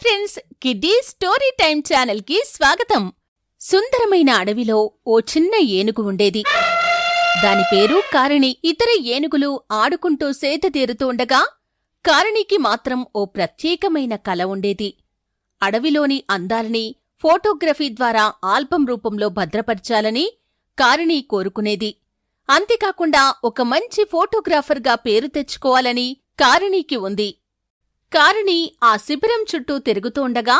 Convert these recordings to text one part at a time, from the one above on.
Friends kiddy story time ఛానల్కి స్వాగతం. సుందరమైన అడవిలో ఓ చిన్న ఏనుగు ఉండేది. దాని పేరు కారిణి. ఇతర ఏనుగులు ఆడుకుంటూ సేద తీరుతూ ఉండగా కారిణికి మాత్రం ఓ ప్రత్యేకమైన కల ఉండేది. అడవిలోని అందాలని ఫోటోగ్రఫీ ద్వారా ఆల్బం రూపంలో భద్రపరచాలని కారిణి కోరుకునేది. అంతేకాకుండా ఒక మంచి ఫోటోగ్రాఫర్గా పేరు తెచ్చుకోవాలని కారిణికి ఉంది. కారిణి ఆ శిబిరం చుట్టూ తిరుగుతూండగా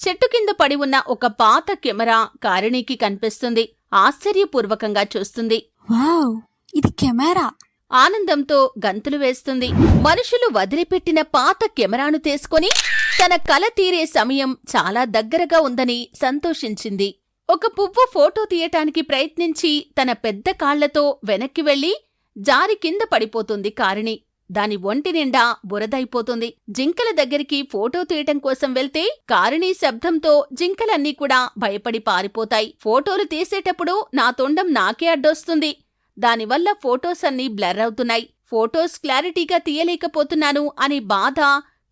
చెట్టు కింద పడి ఉన్న ఒక పాత కెమెరా కారిణికి కనిపిస్తుంది. ఆశ్చర్యపూర్వకంగా చూస్తుంది. వావ్! ఇది కెమెరా! ఆనందంతో గంతులు వేస్తుంది. మనుషులు వదిలిపెట్టిన పాత కెమెరాను తీసుకొని తన కల తీరే సమయం చాలా దగ్గరగా ఉందని సంతోషించింది. ఒక పువ్వు ఫోటో తీయటానికి ప్రయత్నించి తన పెద్ద కాళ్ళతో వెనక్కి వెళ్ళి జారి కింద పడిపోతుంది కారిణి దాని ఒంటి నిండా బురదైపోతుంది. జింకల దగ్గరికి ఫోటో తీయటం కోసం వెళ్తే కారిణి శబ్దంతో జింకలన్నీ కూడా భయపడి పారిపోతాయి. ఫోటోలు తీసేటప్పుడు నా తొండం నాకే అడ్డొస్తుంది. దానివల్ల ఫోటోస్ అన్నీ బ్లర్ అవుతున్నాయి. ఫోటోస్ క్లారిటీగా తీయలేకపోతున్నాను అనే బాధ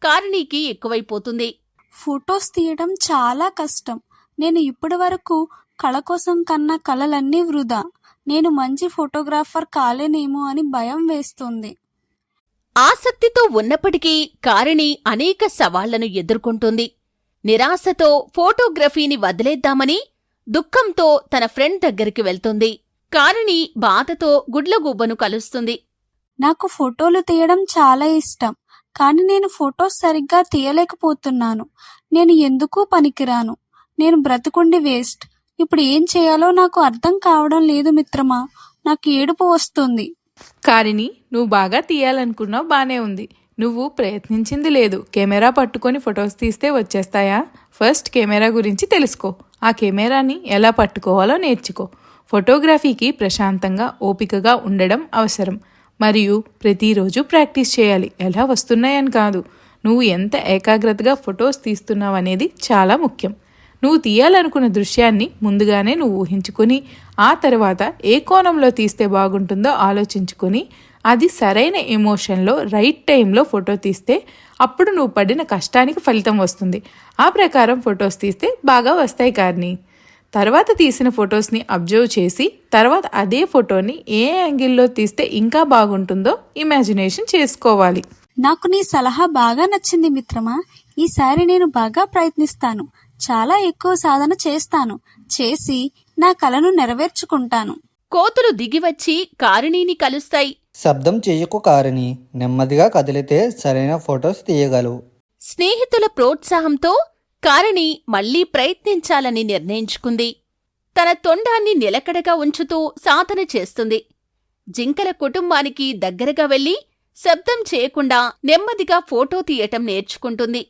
కారిణికి ఎక్కువైపోతుంది. ఫొటోస్ తీయడం చాలా కష్టం. నేను ఇప్పటి వరకు కళ కోసం కన్నా కళలన్నీ వృధా. నేను మంచి ఫోటోగ్రాఫర్ కాలేనేమో అని భయం వేస్తుంది. ఆసక్తితో ఉన్నప్పటికీ కారిణి అనేక సవాళ్ళను ఎదుర్కొంటుంది. నిరాశతో ఫోటోగ్రఫీని వదిలేద్దామని దుఃఖంతో తన ఫ్రెండ్ దగ్గరికి వెళ్తుంది. కారిణి బాధతో గుడ్లగూబను కలుస్తుంది. నాకు ఫోటోలు తీయడం చాలా ఇష్టం కానీ నేను ఫోటోస్ సరిగ్గా తీయలేకపోతున్నాను. నేను ఎందుకు పనికిరాను? నేను బ్రతుకుండి వేస్ట్. ఇప్పుడు ఏం చేయాలో నాకు అర్థం కావడం లేదు మిత్రమా? నాకు ఏడుపు వస్తుంది. కారిని నువ్వు బాగా తీయాలనుకున్నావు బాగానే ఉంది. నువ్వు ప్రయత్నించింది లేదు. కెమెరా పట్టుకొని ఫొటోస్ తీస్తే వచ్చేస్తాయా? ఫస్ట్ కెమెరా గురించి తెలుసుకో. ఆ కెమెరాని ఎలా పట్టుకోవాలో నేర్చుకో. ఫోటోగ్రఫీకి ప్రశాంతంగా ఓపికగా ఉండడం అవసరం. మరియు ప్రతిరోజు ప్రాక్టీస్ చేయాలి. ఎలా వస్తున్నాయని కాదు. నువ్వు ఎంత ఏకాగ్రతగా ఫొటోస్ తీస్తున్నావు అనేది చాలా ముఖ్యం. నువ్వు తీయాలనుకున్న దృశ్యాన్ని ముందుగానే నువ్వు ఊహించుకొని ఆ తర్వాత ఏ కోణంలో తీస్తే బాగుంటుందో ఆలోచించుకొని అది సరైన ఎమోషన్లో రైట్ టైంలో ఫోటో తీస్తే అప్పుడు నువ్వు పడిన కష్టానికి ఫలితం వస్తుంది. ఆ ప్రకారం ఫొటోస్ తీస్తే బాగా వస్తాయి కార్ని. తర్వాత తీసిన ఫొటోస్ని అబ్జర్వ్ చేసి తర్వాత అదే ఫోటోని ఏ యాంగిల్లో తీస్తే ఇంకా బాగుంటుందో ఇమాజినేషన్ చేసుకోవాలి. నాకు నీ సలహా బాగా నచ్చింది మిత్రమా? ఈసారి నేను బాగా ప్రయత్నిస్తాను. చాలా ఎక్కువ సాధన చేస్తాను. చేసి నా కలను నెరవేర్చుకుంటాను. కోతులు దిగివచ్చి కారిణిని కలుస్తాయి. శబ్దం చేయకు కారిని నెమ్మదిగా కదిలితే సరైన ఫొటోస్ తీయగలవు. స్నేహితుల ప్రోత్సాహంతో కారిణి మళ్ళీ ప్రయత్నించాలని నిర్ణయించుకుంది. తన తొండాన్ని నిలకడగా ఉంచుతూ సాధన చేస్తుంది. జింకల కుటుంబానికి దగ్గరగా వెళ్ళి శబ్దం చేయకుండా నెమ్మదిగా ఫోటో తీయటం నేర్చుకుంటుంది.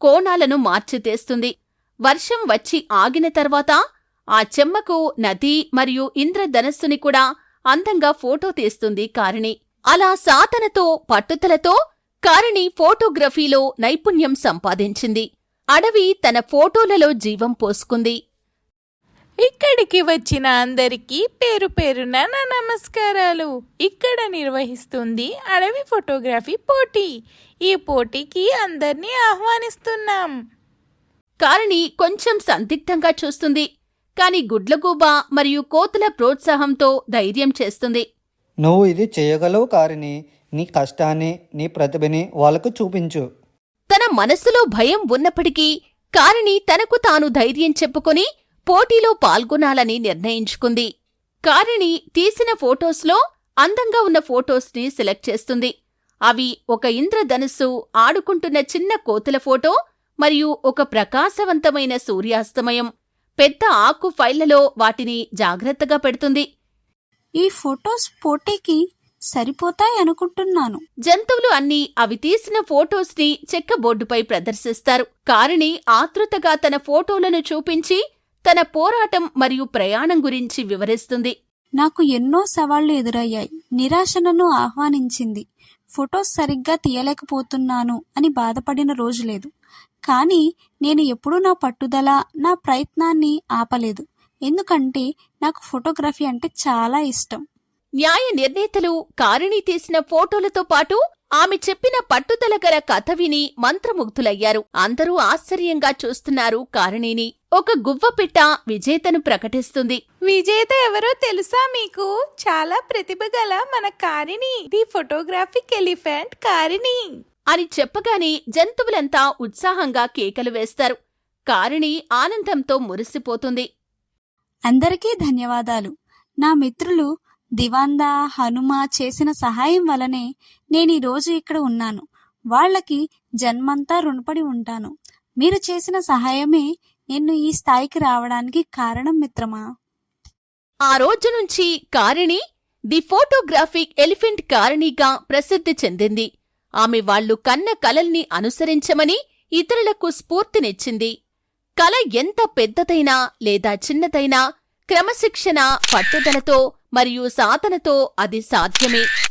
కోణాలను మార్చితేస్తుంది. వర్షం వచ్చి ఆగిన తర్వాత ఆ చెమ్మకు నది మరియు ఇంద్రధనస్సుని కూడా అందంగా ఫోటో తీస్తుంది కారిణి. అలా సాతనతో పట్టుదలతో కారిణి ఫోటోగ్రఫీలో నైపుణ్యం సంపాదించింది. అడవి తన ఫోటోలలో జీవం పోసుకుంది. ఇక్కడికి వచ్చిన అందరికీ పేరు పేరున నా నమస్కారాలు. ఇక్కడ నిర్వహిస్తుంది అడవి ఫోటోగ్రఫీ పోటీ. ఈ పోటీకి అందరినీ ఆహ్వానిస్తున్నాం. కారిణి కొంచెం సందిగ్ధంగా చూస్తుంది. కాని గుడ్లగూబ మరియు కోతుల ప్రోత్సాహంతో ధైర్యం చేస్తుంది. నువ్వు ఇది చేయగలవు కారిని నీ కష్టాన్ని నీ ప్రతిభని వాళ్ళకు చూపించు. తన మనస్సులో భయం ఉన్నప్పటికీ కారిణి తనకు తాను ధైర్యం చెప్పుకొని పోటీలో పాల్గొనాలని నిర్ణయించుకుంది. కారిణి తీసిన ఫోటోస్లో అందంగా ఉన్న ఫోటోస్ని సెలెక్ట్ చేస్తుంది. అవి ఒక ఇంద్రధనుస్సు ఆడుకుంటున్న చిన్న కోతుల ఫోటో మరియు ఒక ప్రకాశవంతమైన సూర్యాస్తమయం. పెద్ద ఆకు ఫైళ్ళలో వాటిని జాగ్రత్తగా పెడుతుంది. ఈ ఫొటోస్ పోటీకి సరిపోతాయి అనుకుంటున్నాను. జంతువులు అన్నీ అవి తీసిన ఫోటోస్ని చెక్క బోర్డుపై ప్రదర్శిస్తారు. కారిణి ఆతృతగా తన ఫోటోలను చూపించి తన పోరాటం మరియు ప్రయాణం గురించి వివరిస్తుంది. నాకు ఎన్నో సవాళ్ళు ఎదురయ్యాయి. నిరాశ నన్ను ఆహ్వానించింది. ఫొటోస్ సరిగ్గా తీయలేకపోతున్నాను అని బాధపడిన రోజు లేదు. కానీ నేను ఎప్పుడూ నా పట్టుదల నా ప్రయత్నాన్ని ఆపలేదు. ఎందుకంటే నాకు ఫోటోగ్రఫీ అంటే చాలా ఇష్టం. న్యాయ నిర్ణేతలు కారిణి తీసిన ఫోటోలతో పాటు ఆమె చెప్పిన పట్టుదలగల కథ విని మంత్రముగ్ధులయ్యారు. అందరూ ఆశ్చర్యంగా చూస్తున్నారు కారిణిని. ఒక గువ్వపిట్ట విజేతను ప్రకటిస్తుంది. విజేత ఎవరో తెలుసా మీకు? చాలా ప్రతిభ గల మన Karini. The photographic elephant Karini. అని చెప్పగానే జంతువులంతా ఉత్సాహంగా కేకలు వేస్తారు. కారిణి ఆనందంతో మురిసిపోతుంది. అందరికీ ధన్యవాదాలు. నా మిత్రులు దివాందా హనుమ చేసిన సహాయం వలనే నేను ఈ రోజు ఇక్కడ ఉన్నాను. వాళ్ళకి జన్మంతా రుణపడి ఉంటాను. మీరు చేసిన సహాయమే నిన్ను ఈ స్థాయికి రావడానికి కారణం మిత్రమా? ఆ రోజు నుంచి కారిణి ది ఫోటోగ్రాఫిక్ ఎలిఫెంట్ కారిణిగా ప్రసిద్ధి చెందింది. ఆమె వాళ్ళు కన్న కలల్ని అనుసరించమని ఇతరులకు స్ఫూర్తినిచ్చింది. కల ఎంత పెద్దదైనా లేదా చిన్నదైనా క్రమశిక్షణ పట్టుదలతో మరియు సాధనతో అది సాధ్యమే.